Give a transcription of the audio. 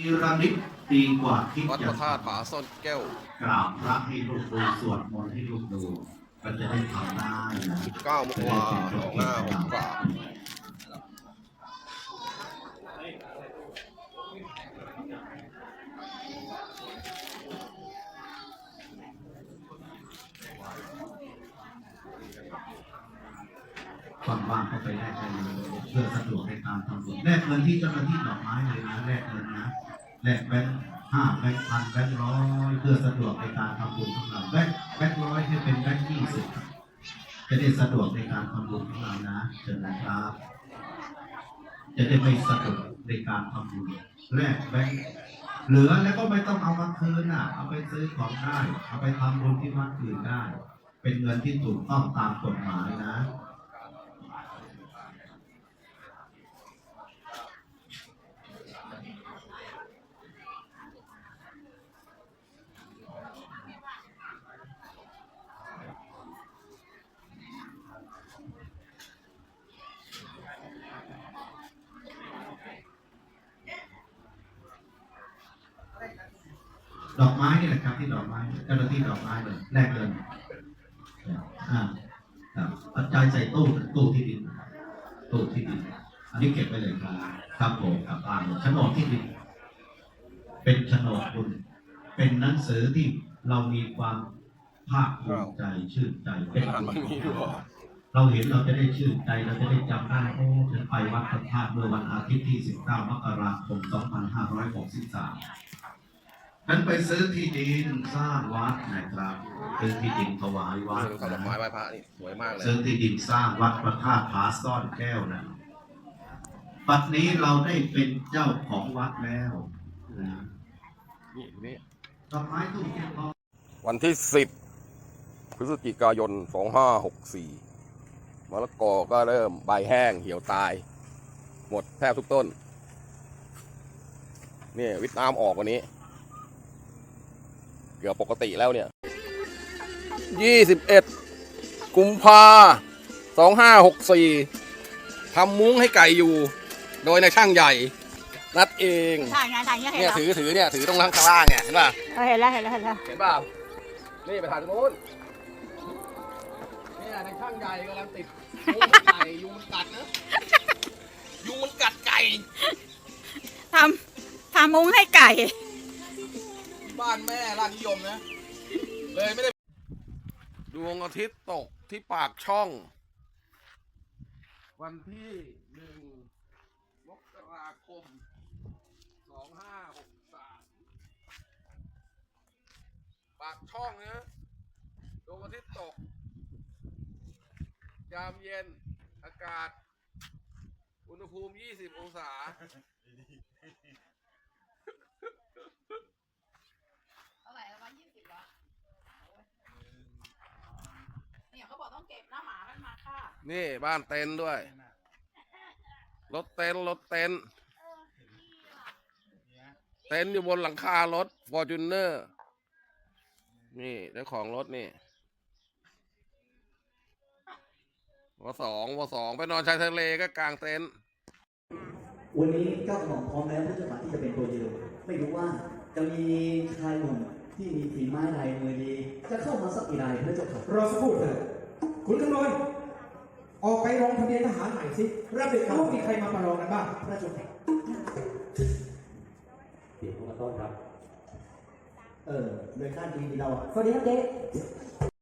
มีระนิดดีกว่าคิดวัดพระธาตุผาซ่อนแก้ว กราบพระให้ลูกดูสวดมนต์ให้ลูกดู ก็จะได้ทำได้นะ 9มกราสองนา2569 ความว่างเข้าไปแลกได้เลยเพื่อสะดวกในการทำบุญแลกเงินที่เจ้าหน้าที่ดอกไม้เลยนะแลกเงินนะแลกแบงค์ห้าแบงค์พันแบงค์ร้อยเพื่อสะดวกในการทำบุญของเราแบงค์แบงค์ร้อยให้เป็นแบงค์ยี่สิบจะได้สะดวกในการทำบุญของเรานะเชิญนะครับ จะได้ไม่สะดวกในการทำบุญแลกแบงค์เหลือแล้วก็ไม่ต้องเอามาคืนอะ เอาไปซื้อของได้ เอาไปทำบุญที่วัดอื่นได้ เป็นเงินที่ถูกต้องตามกฎหมายนะ ดอกไม้นี่แหละครับที่ดอกไม้เจ้าหน้าที่ดอกไม้เลยแลกเงินอ่าครับปัจจัยใส่ตู้ตู้ที่ดินตู้ที่ดินอันนี้เก็บไว้เลยครับครับผมกลับบ้านโฉนดที่ดินเป็นโฉนดคุณเป็นหนังสือที่เรามีความภาคภูมิใจชื่นใจเป็นอ่านมันมีด้วยเรอเราเห็นเราจะได้ชื่นใจเราจะได้จำได้โอ้ฉันไปวัดพระธาตุเมื่อวันอาทิตย์ที่ 19 มกราคม 2563 ฉันไปซื้อที่ดินสร้างวัดนะครับ ซื้อที่ดินถวายวัดซื้อดอกไม้ไหว้พระนี่สวยมากเลยซื้อที่ดินสร้างวัดพระธาตุผาซ่อนแก้วนะปัจนี้เราได้เป็นเจ้าของวัดแล้วนะนี่นี่ดอกไม้ทุ่งเทียนทอง วันที่10พฤศจิกายน2564มะละกอก็เริ่มใบแห้งเหี่ยวตาย หมดแทบทุกต้น นี่วิทน้ำออกวันนี้ เกือบปกติแล้วเนี่ย21กุมภา2564ทำมุ้งให้ไก่อยู่ โดยในายช่างใหญ่ นัดเองถ่ายไงถ่ายเงี้ยเห็นเนี่ยเหรอถือถือเนี่ยถือตรงข้างล่างเนี่ยเห็นป่ะเออเห็นแล้วเห็นแล้วเห็นแล้วเห็นเปล่านี่ไปถ่ายตรงนู้นเนี่ยในช่างใหญ่กำลังติดยุงไก่ยุงมันกัดนะยุงมันกัดไก่ ทำทำมุ้งให้ไก่ที่ บ้านแม่ร้านนิยมนะ เลยไม่ได้ ดวงอาทิตย์ตกที่ปากช่อง วันที่หนึ่งมกราคมสองห้าหกสามปากช่องนะดวงอาทิตย์ตก ยามเย็นอากาศ อุณหภูมิ 20 องศา เท่าไหร่ร้อยยี่สิบวะเนี่ยเขาบอกต้องเก็บหน้าหมากันมาค่ะ นี่บ้านเต็นท์ด้วย รถเต็นท์รถเต็นท์เต็นท์อยู่บนหลังคารถฟอร์จูเนอร์นี่เจ้าของรถนี่วสองวสองไปนอนชายทะเลก็กลางเต็นท์วันนี้เจ้าของพร้อมแล้วผู้สมัครที่จะเป็นตัวยืนไม่รู้ว่าจะมีชายหนุ่มที่มีฝีไม้ลายมือดี จะเข้ามาสักกี่รายพระเจ้าค่ะรอสักครู่เถอะคุณกำนน ออกไปลงทะเบียนทหารใหม่สิรับเด็กเขามีใครมาประลองกันบ้างพระเจ้าค่ะเดี๋ยวผมมาต้อนรับ เออโดยค่าดีเราอะสวัสดีครับเจ๊